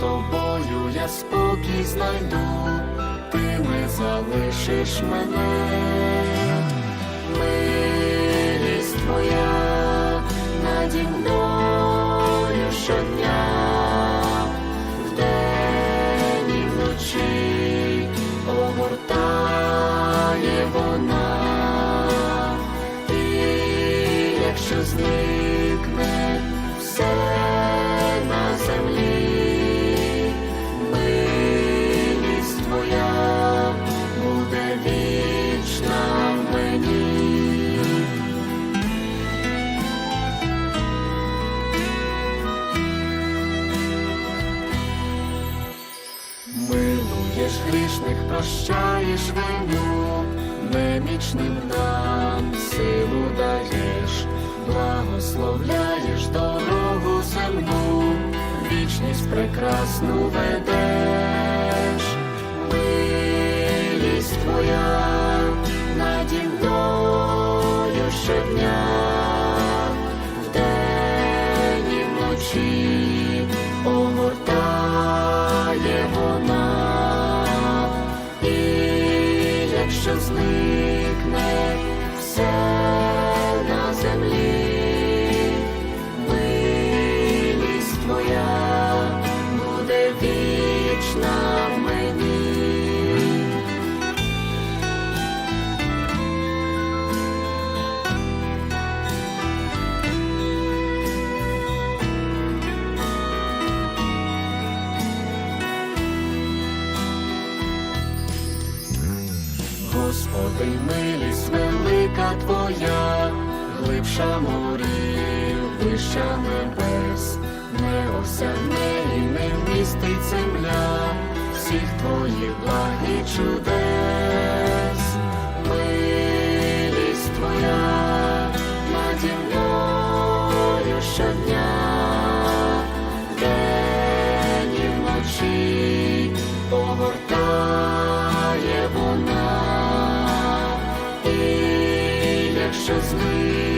тобою я спокій знайду, ти не залишиш мене, милість Милуєш грішних, прощаєш вину, немічним нам силу даєш, благословляєш дорогу земну, вічність прекрасну ведеш, милість твоя якщо зникне все Господи, милість велика Твоя, глибша морів, вища небес, не осягне і не вмістить земля всіх Твоїх благ і чудес. nasze me.